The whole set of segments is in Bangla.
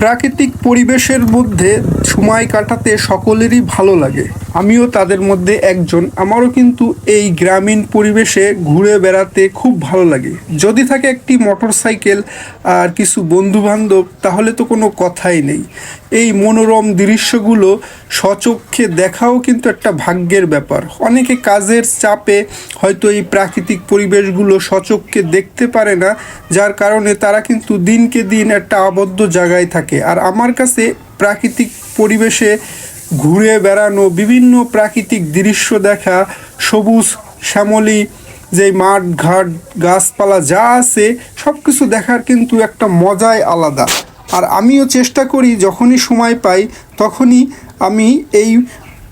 প্রাকৃতিক পরিবেশের মধ্যে সময় কাটাতে সকলেরই ভালো লাগে। আমিও তাদের মধ্যে একজন। আমারও কিন্তু এই গ্রামীণ পরিবেশে ঘুরে বেড়াতে খুব ভালো লাগে। যদি থাকে একটি মোটর সাইকেল আর কিছু বন্ধু বান্ধব তাহলে তো কোনো কথাই নেই। এই মনোরম দৃশ্যগুলো সচক্ষে দেখাও কিন্তু একটা ভাগ্যের ব্যাপার। অনেকে কাজের চাপে হয়তো এই প্রাকৃতিক পরিবেশগুলো সচক্ষে দেখতে পারে না, যার কারণে তারা কিন্তু দিনকে দিন একটা আবদ্ধ জায়গায় থাকে। আর আমার কাছে প্রাকৃতিক পরিবেশে ঘুরে বেড়ানো বিভিন্ন প্রাকৃতিক দৃশ্য দেখা, সবুজ শ্যামলী যে মাঠ, ঘাট, গাছপালা যা আছে সব কিছু দেখার কিন্তু একটা মজাই আলাদা। আর আমিও চেষ্টা করি, যখনই সময় পাই, তখনই আমি এই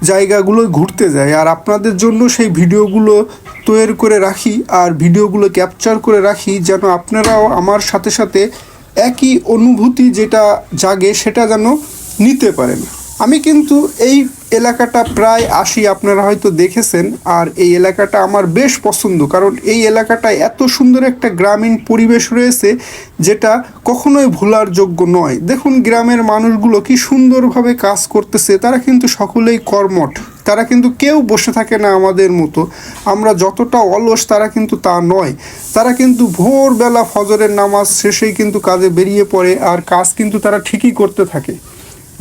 জায়গাগুলো ঘুরতে যাই। আর আপনাদের জন্য সেই ভিডিওগুলো তৈরি করে রাখি, আর ভিডিওগুলো ক্যাপচার করে রাখি, যেন আপনারাও আমার সাথে সাথে একই অনুভূতি যেটা জাগে, সেটা যেন নিতে পারেন। আমি কিন্তু এই এলাকাটা প্রায় আসি আপনারা হয়তো দেখেছেন, আর এই এলাকাটা আমার বেশ পছন্দ, কারণ এই এলাকাটায় এত সুন্দর একটা গ্রামীণ পরিবেশ রয়েছে, যেটা কখনোই ভোলার যোগ্য নয়। দেখুন গ্রামের মানুষগুলো কি সুন্দরভাবে কাজ করতেছে, তারা কিন্তু সকলেই কর্মঠ, তারা কিন্তু কেউ বসে থাকে না আমাদের মতো। আমরা যতটা অলস, তারা কিন্তু তা নয়। তারা কিন্তু ভোরবেলা ফজরের নামাজ শেষেই কিন্তু কাজে বেরিয়ে পড়ে, আর কাজ কিন্তু তারা ঠিকই করতে থাকে।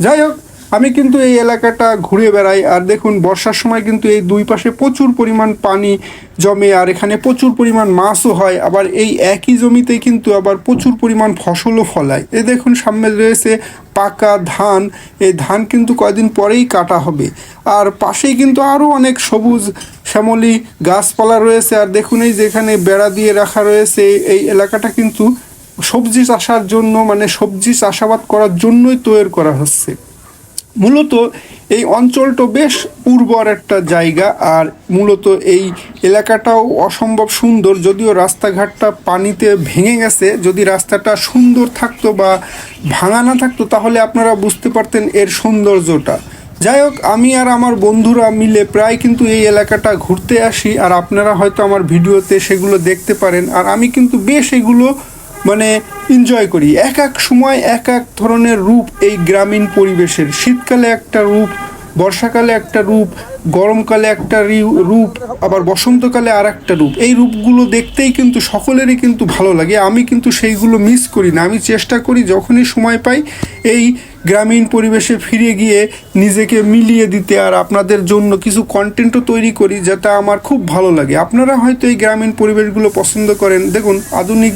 যাই হোক আমি কিন্তু এই এলাকাটা ঘুরে বেড়াই, আর দেখুন, বর্ষার সময় কিন্তু এই দুই পাশে প্রচুর পরিমাণ পানি জমে, আর এখানে প্রচুর পরিমাণ মাছও হয়, আবার এই একই জমিতে কিন্তু আবার প্রচুর পরিমাণ ফসলও ফলায়। এ দেখুন, সামনে রয়েছে পাকা ধান, এই ধান কিন্তু কয়দিন পরেই কাটা হবে। আর পাশেই কিন্তু আরও অনেক সবুজ শ্যামলি গাছপালা রয়েছে, আর দেখুন, এই যেখানে বেড়া দিয়ে রাখা রয়েছে, এই এলাকাটা কিন্তু সবজি চাষার জন্য মানে সবজি চাষাবাদ করার জন্যই তৈরি করা হচ্ছে। মূলত এই অঞ্চলটা বেশ উর্বর একটা জায়গা আর মূলত এই এলাকাটাও অসম্ভব সুন্দর। যদিও রাস্তাঘাটটা পানিতে ভেঙে গেছে, যদি রাস্তাটা সুন্দর থাকতো বা ভাঙা না থাকতো, তাহলে আপনারা বুঝতে পারতেন এর সৌন্দর্যটা। যাই হোক, আমি আর আমার বন্ধুরা মিলে প্রায় কিন্তু এই এলাকাটা ঘুরতে আসি, আর আপনারা হয়তো আমার ভিডিওতে সেগুলো দেখতে পারেন। আর আমি কিন্তু বেশ এগুলো মানে এনজয় করি। এক এক সময় এক এক ধরনের রূপ এই গ্রামীণ পরিবেশের। শীতকালে একটা রূপ, বর্ষাকালে একটা রূপ, গরমকালে একটা রূপ, আবার বসন্তকালে আর একটা রূপ। এই রূপগুলো দেখতেই কিন্তু সকলেরই কিন্তু ভালো লাগে। আমি কিন্তু সেইগুলো মিস করি না। আমি চেষ্টা করি যখনই সময় পাই এই গ্রামীণ পরিবেশে ফিরে গিয়ে নিজেকে মিলিয়ে দিতে আর আপনাদের জন্য কিছু কন্টেন্টও তৈরি করি, যেটা আমার খুব ভালো লাগে। আপনারা হয়তো এই গ্রামীণ পরিবেশগুলো পছন্দ করেন। দেখুন, আধুনিক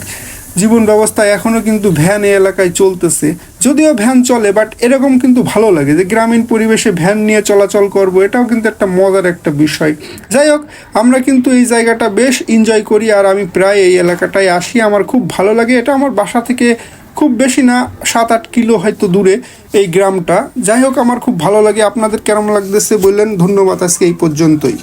জীবন ব্যবস্থা এখনও কিন্তু ভ্যান এই এলাকায় চলতেছে। যদিও ভ্যান চলে বাট এরকম কিন্তু ভালো লাগে যে গ্রামীণ পরিবেশে ভ্যান নিয়ে চলাচল করব, এটাও কিন্তু একটা মজার একটা বিষয়। যাই হোক, আমরা কিন্তু এই জায়গাটা বেশ এনজয় করি আর আমি প্রায় এই এলাকাটায় আসি। আমার খুব ভালো লাগে। এটা আমার বাসা থেকে খুব বেশি না সাত আট কিলো হয়তো দূরে এই গ্রামটা। যাই হোক, আমার খুব ভালো লাগে। আপনাদের কেমন লাগতেছে বললেন। ধন্যবাদ আজকে এই পর্যন্তই।